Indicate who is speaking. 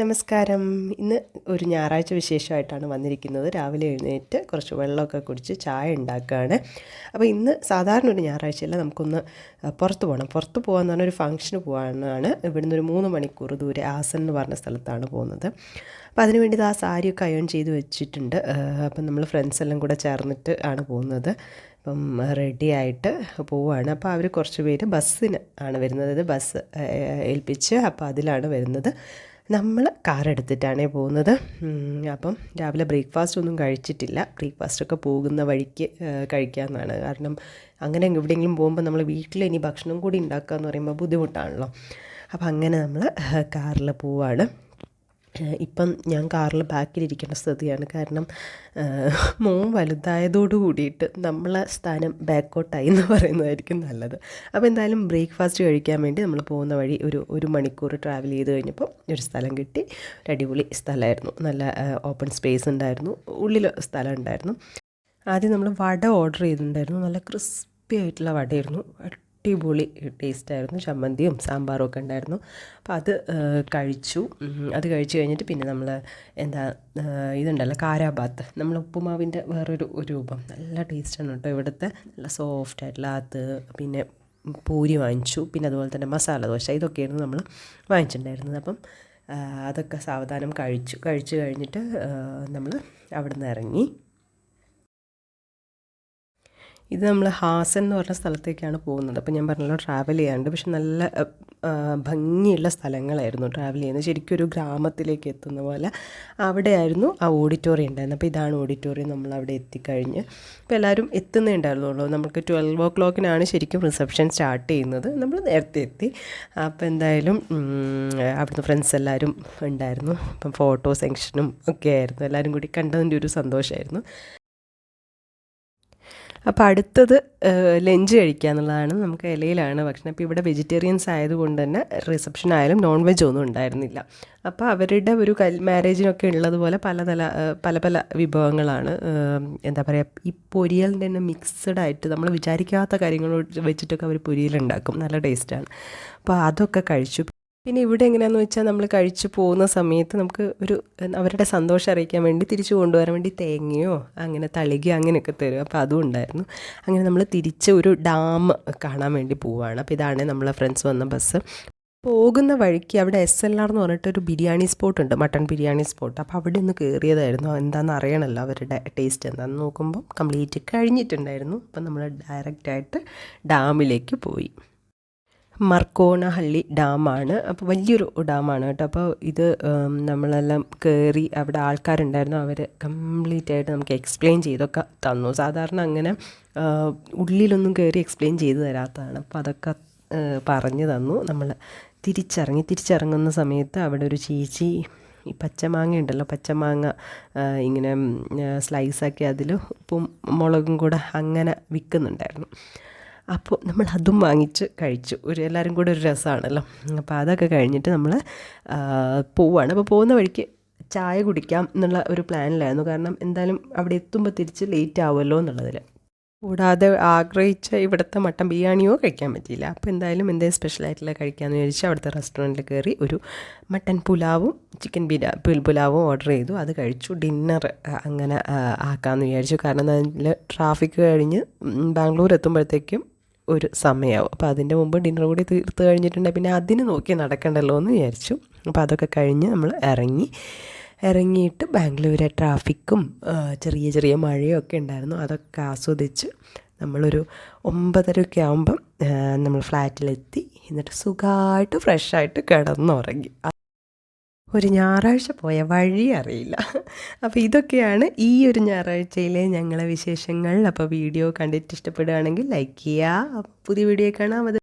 Speaker 1: നമസ്കാരം. ഇന്ന് ഒരു ഞായറാഴ്ച വിശേഷമായിട്ടാണ് വന്നിരിക്കുന്നത്. രാവിലെ എഴുന്നേറ്റ് കുറച്ച് വെള്ളമൊക്കെ കുടിച്ച് ചായ ഉണ്ടാക്കുകയാണ്. അപ്പോൾ ഇന്ന് സാധാരണ ഒരു ഞായറാഴ്ചയല്ല നമുക്കൊന്ന് പുറത്ത് പോകണം പുറത്ത് പോകാമെന്ന് പറഞ്ഞാൽ ഒരു ഫംഗ്ഷന് പോകാനാണ് ഇവിടുന്ന് ഒരു മൂന്ന് മണിക്കൂർ ദൂരെ ആസൻ എന്ന് പറഞ്ഞ സ്ഥലത്താണ് പോകുന്നത്. അപ്പോൾ അതിന് വേണ്ടി ആ സാരിയൊക്കെ അയൺ ചെയ്ത് വെച്ചിട്ടുണ്ട്. അപ്പം നമ്മൾ ഫ്രണ്ട്സ് എല്ലാം കൂടെ ചേർന്നിട്ട് ആണ് പോകുന്നത്. അപ്പം റെഡി ആയിട്ട് പോവുകയാണ് അപ്പോൾ അവർ കുറച്ച് പേര് ബസ്സിന് ആണ് വരുന്നത്. ബസ് ഏൽപ്പിച്ച് അപ്പോൾ അതിലാണ് വരുന്നത്. നമ്മൾ കാർ എടുത്തിട്ടാണ് പോകുന്നത് അപ്പം രാവിലെ ബ്രേക്ക്ഫാസ്റ്റ് ഒന്നും കഴിച്ചിട്ടില്ല. ബ്രേക്ക്ഫാസ്റ്റൊക്കെ പോകുന്ന വഴിക്ക് കഴിക്കാമെന്നാണ് കാരണം അങ്ങനെ എവിടെയെങ്കിലും പോകുമ്പോൾ നമ്മൾ വീട്ടിൽ ഇനി ഭക്ഷണം കൂടി ഉണ്ടാക്കുക എന്ന് പറയുമ്പോൾ ബുദ്ധിമുട്ടാണല്ലോ. അപ്പം അങ്ങനെ നമ്മൾ കാറിൽ പോവാണ്. ഇപ്പം ഞാൻ കാറിൽ ബാക്കിലിരിക്കേണ്ട സ്ഥിതിയാണ്. കാരണം മോൻ വലുതായതോടു കൂടിയിട്ട് നമ്മളെ സ്ഥാനം ബാക്കോട്ടായി എന്ന് പറയുന്നതായിരിക്കും നല്ലത്. അപ്പോൾ എന്തായാലും ബ്രേക്ക്ഫാസ്റ്റ് കഴിക്കാൻ വേണ്ടി നമ്മൾ പോകുന്ന വഴി ഒരു ഒരു മണിക്കൂർ ട്രാവൽ ചെയ്ത് കഴിഞ്ഞപ്പോൾ ഒരു സ്ഥലം കിട്ടി. ഒരു അടിപൊളി സ്ഥലമായിരുന്നു. നല്ല ഓപ്പൺ സ്പേസ് ഉണ്ടായിരുന്നു. ഉള്ളിൽ സ്ഥലം ഉണ്ടായിരുന്നു. ആദ്യം നമ്മൾ വട ഓർഡർ ചെയ്തിട്ടുണ്ടായിരുന്നു. നല്ല ക്രിസ്പി ആയിട്ടുള്ള വടയായിരുന്നു. അടിപൊളി ടേസ്റ്റായിരുന്നു. ചമ്മന്തിയും സാമ്പാറും ഒക്കെ ഉണ്ടായിരുന്നു. അപ്പോൾ അത് കഴിച്ചു. അത് കഴിച്ചു കഴിഞ്ഞിട്ട് പിന്നെ നമ്മൾ എന്താ ഇതുണ്ടല്ലോ കാരാബാത്ത് നമ്മൾ ഉപ്പുമാവിന്റെ വേറൊരു രൂപം. നല്ല ടേസ്റ്റാണ് കേട്ടോ ഇവിടുത്തെ. നല്ല സോഫ്റ്റ് ആയിട്ടുള്ള അത്. പിന്നെ പൂരി വാങ്ങിച്ചു. പിന്നെ അതുപോലെ തന്നെ മസാല ദോശ. ഇതൊക്കെയായിരുന്നു നമ്മൾ വാങ്ങിച്ചിട്ടുണ്ടായിരുന്നത്. അപ്പം അതൊക്കെ സാവധാനം കഴിച്ചു. കഴിച്ചു കഴിഞ്ഞിട്ട് നമ്മൾ അവിടെ നിന്ന് ഇറങ്ങി. ഇത് നമ്മൾ ഹാസൻ എന്ന് പറഞ്ഞ സ്ഥലത്തേക്കാണ് പോകുന്നത്. അപ്പോൾ ഞാൻ പറഞ്ഞല്ലോ ട്രാവൽ ചെയ്യാണ്ട് പക്ഷെ നല്ല ഭംഗിയുള്ള സ്ഥലങ്ങളായിരുന്നു ട്രാവൽ ചെയ്യുന്നത്. ശരിക്കും ഒരു ഗ്രാമത്തിലേക്ക് എത്തുന്ന പോലെ അവിടെയായിരുന്നു ആ ഓഡിറ്റോറിയം ഉണ്ടായിരുന്നത്. അപ്പോൾ ഇതാണ് ഓഡിറ്റോറിയം നമ്മൾ അവിടെ എത്തിക്കഴിഞ്ഞ്. അപ്പോൾ എല്ലാവരും എത്തുന്നേ ഉണ്ടായിരുന്നുള്ളൂ. നമുക്ക് ട്വൽവ് ഓ ക്ലോക്കിനാണ് ശരിക്കും റിസപ്ഷൻ സ്റ്റാർട്ട് ചെയ്യുന്നത്. നമ്മൾ നേരത്തെ എത്തി. അപ്പോൾ എന്തായാലും അവിടുന്ന് ഫ്രണ്ട്സ് എല്ലാവരും ഉണ്ടായിരുന്നു. അപ്പം ഫോട്ടോ സെക്ഷനും ഒക്കെ ആയിരുന്നു. എല്ലാവരും കൂടി കണ്ടതിന്റെ ഒരു സന്തോഷമായിരുന്നു അപ്പോൾ അടുത്തത് ലഞ്ച് കഴിക്കുക എന്നുള്ളതാണ് നമുക്ക് ഇലയിലാണ് ഭക്ഷണം. ഇപ്പോൾ ഇവിടെ വെജിറ്റേറിയൻസ് ആയതുകൊണ്ട് തന്നെ റിസപ്ഷൻ ആയാലും നോൺ വെജ് ഒന്നും ഉണ്ടായിരുന്നില്ല. അപ്പോൾ അവരുടെ ഒരു കൽ മാരേജിനൊക്കെ ഉള്ളതുപോലെ പല തല പല പല വിഭവങ്ങളാണ്. എന്താ പറയുക ഈ പൊരിയലിന്റെ തന്നെ മിക്സഡ് ആയിട്ട് നമ്മൾ വിചാരിക്കാത്ത കാര്യങ്ങൾ വെച്ചിട്ടൊക്കെ അവർ പൊരിയലുണ്ടാക്കും. നല്ല ടേസ്റ്റാണ് അപ്പോൾ അതൊക്കെ കഴിച്ചു. പിന്നെ ഇവിടെ എങ്ങനെയാണെന്ന് വെച്ചാൽ നമ്മൾ കഴിച്ചു പോകുന്ന സമയത്ത് നമുക്ക് ഒരു അവരുടെ സന്തോഷം അറിയിക്കാൻ വേണ്ടി തിരിച്ചു കൊണ്ടുവരാൻ വേണ്ടി തേങ്ങയോ അങ്ങനെ തളികയോ അങ്ങനെയൊക്കെ തരും. അപ്പോൾ അതും ഉണ്ടായിരുന്നു. അങ്ങനെ നമ്മൾ തിരിച്ച് ഒരു ഡാം കാണാൻ വേണ്ടി പോവുകയാണ് അപ്പോൾ ഇതാണ് നമ്മളെ ഫ്രണ്ട്സ് വന്ന ബസ്. പോകുന്ന വഴിക്ക് അവിടെ എസ് എൽ ആർ എന്ന് പറഞ്ഞിട്ടൊരു ബിരിയാണി സ്പോട്ട് ഉണ്ട്. Mutton biryani spot. അപ്പോൾ അവിടെ ഒന്ന് കയറിയതായിരുന്നു എന്താണെന്ന് അറിയണമല്ലോ അവരുടെ ടേസ്റ്റ് എന്താണെന്ന് നോക്കുമ്പം. കംപ്ലീറ്റ് കഴിഞ്ഞിട്ടുണ്ടായിരുന്നു. അപ്പം നമ്മൾ ഡയറക്റ്റായിട്ട് ഡാമിലേക്ക് പോയി. മർക്കോണഹള്ളി ഡാമാണ്. അപ്പോൾ വലിയൊരു ഡാമാണ് കേട്ടോ. അപ്പോൾ ഇത് നമ്മളെല്ലാം കയറി അവിടെ ആൾക്കാരുണ്ടായിരുന്നു. അവർ കംപ്ലീറ്റ് ആയിട്ട് നമുക്ക് എക്സ്പ്ലെയിൻ ചെയ്തൊക്കെ തന്നു. സാധാരണ അങ്ങനെ ഉള്ളിലൊന്നും കയറി എക്സ്പ്ലെയിൻ ചെയ്തു തരാത്തതാണ്. അപ്പോൾ അതൊക്കെ പറഞ്ഞു തന്നു. നമ്മൾ തിരിച്ചിറങ്ങി തിരിച്ചിറങ്ങുന്ന സമയത്ത് അവിടെ ഒരു ചേച്ചി ഈ പച്ചമാങ്ങ ഉണ്ടല്ലോ പച്ചമാങ്ങ ഇങ്ങനെ സ്ലൈസാക്കി അതിൽ ഉപ്പും മുളകും കൂടെ അങ്ങനെ വിൽക്കുന്നുണ്ടായിരുന്നു. അപ്പോൾ നമ്മൾ അതും വാങ്ങിച്ച് കഴിച്ചു. ഒരു എല്ലാവരും കൂടെ ഒരു രസമാണല്ലോ. അപ്പോൾ അതൊക്കെ കഴിഞ്ഞിട്ട് നമ്മൾ പോവുകയാണ് അപ്പോൾ പോകുന്ന വഴിക്ക് ചായ കുടിക്കാം എന്നുള്ള ഒരു പ്ലാനിലായിരുന്നു. കാരണം എന്തായാലും അവിടെ എത്തുമ്പോൾ തിരിച്ച് ലേറ്റ് ആവുമല്ലോ എന്നുള്ളതിൽ കൂടാതെ ആഗ്രഹിച്ച ഇവിടുത്തെ മട്ടൻ ബിരിയാണിയോ കഴിക്കാൻ പറ്റിയില്ല. അപ്പോൾ എന്തായാലും എന്തെങ്കിലും സ്പെഷ്യലായിട്ടുള്ള കഴിക്കാമെന്ന് വിചാരിച്ച് അവിടുത്തെ റെസ്റ്റോറന്റിൽ കയറി ഒരു മട്ടൻ പുലാവും ചിക്കൻ ബിരിയാ പുലാവും ഓർഡർ ചെയ്തു. അത് കഴിച്ചു. ഡിന്നർ അങ്ങനെ ആക്കാമെന്ന് വിചാരിച്ചു. കാരണം അതിൽ ട്രാഫിക് കഴിഞ്ഞ് ബാംഗ്ലൂർ എത്തുമ്പോഴത്തേക്കും ഒരു സമയമാവും അപ്പോൾ അതിന്റെ മുമ്പ് ഡിന്നർ കൂടി തീർത്ത് കഴിഞ്ഞിട്ടുണ്ടെങ്കിൽ പിന്നെ അതിന് നോക്കി നടക്കണ്ടല്ലോ എന്ന് വിചാരിച്ചു. അപ്പോൾ അതൊക്കെ കഴിഞ്ഞ് നമ്മൾ ഇറങ്ങി. ഇറങ്ങിയിട്ട് ബാംഗ്ലൂരെ ട്രാഫിക്കും ചെറിയ ചെറിയ മഴയും ഒക്കെ ഉണ്ടായിരുന്നു. അതൊക്കെ ആസ്വദിച്ച് നമ്മളൊരു ഒമ്പതരയൊക്കെ ആകുമ്പം നമ്മൾ ഫ്ലാറ്റിലെത്തി. എന്നിട്ട് സുഖമായിട്ട് ഫ്രഷായിട്ട് കിടന്നുറങ്ങി. ഒരു ഞായറാഴ്ച പോയ വഴി അറിയില്ല. അപ്പോൾ ഇതൊക്കെയാണ് ഈ ഒരു ഞായറാഴ്ചയിലെ ഞങ്ങളെ വിശേഷങ്ങൾ. അപ്പോൾ വീഡിയോ കണ്ടിട്ട് ഇഷ്ടപ്പെടുകയാണെങ്കിൽ ലൈക്ക് ചെയ്യുക. പുതിയ വീഡിയോ കാണാം. അത്